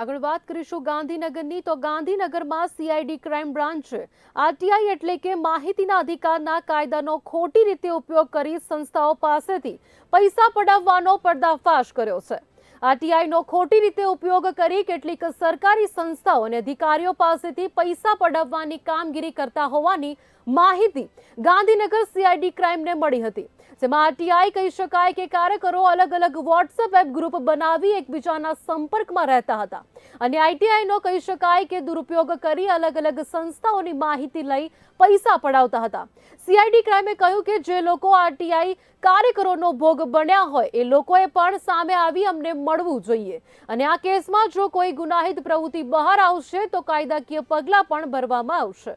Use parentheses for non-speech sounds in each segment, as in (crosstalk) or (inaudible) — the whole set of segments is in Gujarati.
આગળ વાત કરીશું ગાંધીનગરની. તો ગાંધીનગરમાં સીઆઈડી ક્રાઇમ બ્રાન્ચ આરટીઆઈ એટલે કે માહિતીના અધિકારના કાયદાનો ખોટી રીતે ઉપયોગ કરી સંસ્થાઓ પાસેથી પૈસા પડાવવાનો પર્દાફાશ કર્યો છે. આરટીઆઈનો ખોટી રીતે ઉપયોગ કરી કેટલીક સરકારી સંસ્થાઓ અને અધિકારીઓ પાસેથી પૈસા પડાવવાની કામગીરી કરતા હોવાની માહિતી ગાંધીનગર સીઆઈડી ક્રાઇમને મળી હતી, જેમાં આરટીઆઈ કહી શકાય કે કાર્યકરો અલગ અલગ વોટ્સએપ એપ ગ્રુપ બનાવી એકબીજાના સંપર્કમાં રહેતા હતા. અને આઈટીઆઈનો કહી શકાય કે દુરુપયોગ કરી અલગ અલગ સંસ્થાઓની માહિતી લઈ પૈસા પડાવતા હતા. સીઆઈડી ક્રાઇમે કહ્યું કે જે લોકો આરટીઆઈ કાર્યકરોનો ભોગ બન્યા હોય, એ લોકોએ પણ સામે આવી અમને મળવું જોઈએ. અને આ કેસમાં જો કોઈ ગુનાહિત પ્રવૃત્તિ બહાર આવશે, તો કાયદાકીય પગલાં પણ ભરવામાં આવશે.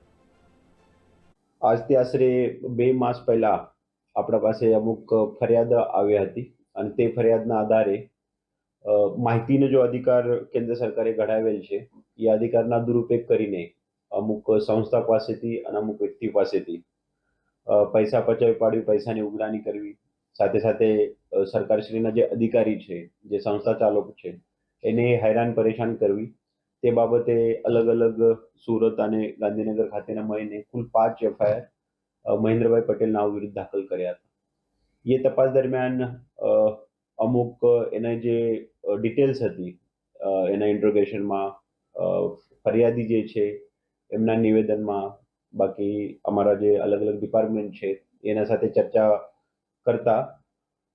આજથી આશરે બે માસ પહેલા આપણા પાસે અમુક ફરિયાદ આવી હતી અને તે ફરિયાદના આધારે માહિતીનો જો અધિકાર કેન્દ્ર સરકારે ઘડાવેલ છે, એ અધિકારના દુરુપયોગ કરીને અમુક સંસ્થા પાસેથી અને અમુક વ્યક્તિ પાસેથી પૈસા પચાવી પાડવી, પૈસાની ઉઘરાણી કરવી, સાથે સાથે સરકારશ્રીના જે અધિકારી છે, જે સંસ્થા ચાલક છે, એને હેરાન પરેશાન કરવી તે બાબતે અલગ અલગ સુરત અને ગાંધીનગર ખાતેના મળીને કુલ પાંચ એફઆઈઆર મહેન્દ્રભાઈ પટેલ નાવ વિરુદ્ધ દાખલ કર્યા હતા. એ તપાસ દરમિયાન અમુક એના જે ડિટેલ્સ હતી એના ઇન્ટ્રોગેશનમાં ફરિયાદી જે છે, એમના નિવેદનમાં બાકી અમારા જે અલગ અલગ ડિપાર્ટમેન્ટ છે, એના સાથે ચર્ચા કરતા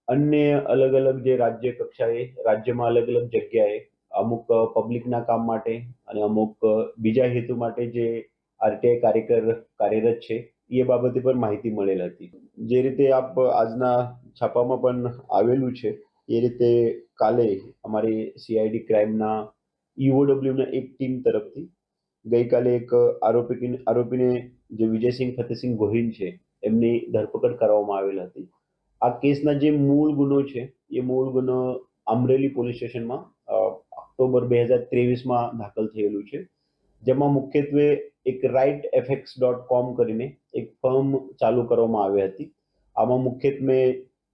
અન્ય અલગ અલગ જે રાજ્ય કક્ષાએ, રાજ્યમાં અલગ અલગ જગ્યાએ અમુક પબ્લિકના કામ માટે અને અમુક બીજા હેતુ માટે જે આરટીઆઈ કાર્યકર કાર્યરત છે, એ બાબતે પણ માહિતી મળેલ હતી. જે રીતે આપ આજના છાપામાં પણ આવેલું છે, એ રીતે કાલે અમારી સીઆઈડી ક્રાઇમના ઈઓડબ્લ્યુના એક ટીમ તરફથી ગઈકાલે એક આરોપી આરોપીને જે વિજયસિંહ ફતેસિંહ ગોહિલ છે, એમની ધરપકડ કરવામાં આવેલ હતી. આ કેસના જે મૂળ ગુનો છે, એ મૂળ ગુનો અમરેલી પોલીસ સ્ટેશનમાં ઓક્ટોબર બે હજાર ત્રેવીસમાં દાખલ થયેલું છે. જેમાં મુખ્યત્વે એક રાઇટ એફએક્સ ડોટ કોમ કરીને એક ફર્મ ચાલુ કરવામાં આવી હતી. આમાં મુખ્યત્વે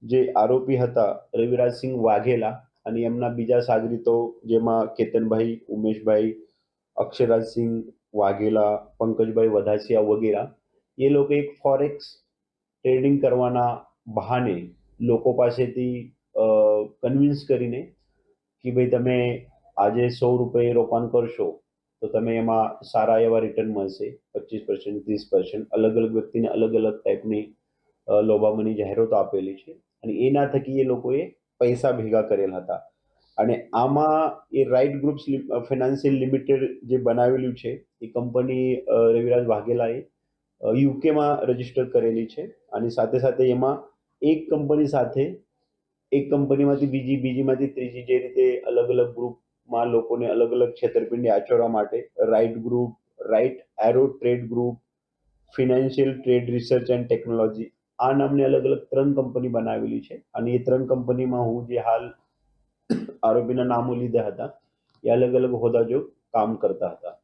જે આરોપી હતા રવિરાજસિંહ વાઘેલા અને એમના બીજા સાગરીતો જેમાં કેતનભાઈ, ઉમેશભાઈ અક્ષરાજસિંહ વાઘેલા, પંકજભાઈ વધાસિયા વગેરે, એ લોકો એક ફોરેક્સ ટ્રેડિંગ કરવાના બહાને લોકો પાસેથી કન્વિન્સ કરીને કે ભાઈ તમે આજે સો રૂપિયે રોકાણ કરશો, તો તમે એમાં સારા એવા રિટર્ન મળશે. પચીસ પર્સન્ટ ત્રીસ પર્સન્ટ અલગ અલગ વ્યક્તિને અલગ અલગ ટાઈપની લોબામની જાહેરાતો આપેલી છે. અને એના થકી એ લોકોએ પૈસા ભેગા કરેલ હતા. અને આમાં એ રાઇટ ગ્રુપ્સ ફિનાન્શિયલ લિમિટેડ જે બનાવેલું છે, એ કંપની રવિરાજ વાઘેલાએ યુકેમાં રજિસ્ટર કરેલી છે. અને સાથે સાથે એમાં એક કંપની સાથે, એક કંપનીમાંથી બીજી, બીજીમાંથી ત્રીજી જે રીતે અલગ અલગ ગ્રુપમાં લોકોને અલગ અલગ છેતરપિંડી આચરવા માટે right group right arrow trade group financial trade research and technology આ નામની અલગ અલગ ત્રણ કંપની બનાવેલી છે. અને એ ત્રણ કંપનીમાં હું જે હાલ (coughs) આરોપીના નામો લીધા હતા, એ અલગ અલગ હોદ્દા જો કામ કરતા હતા.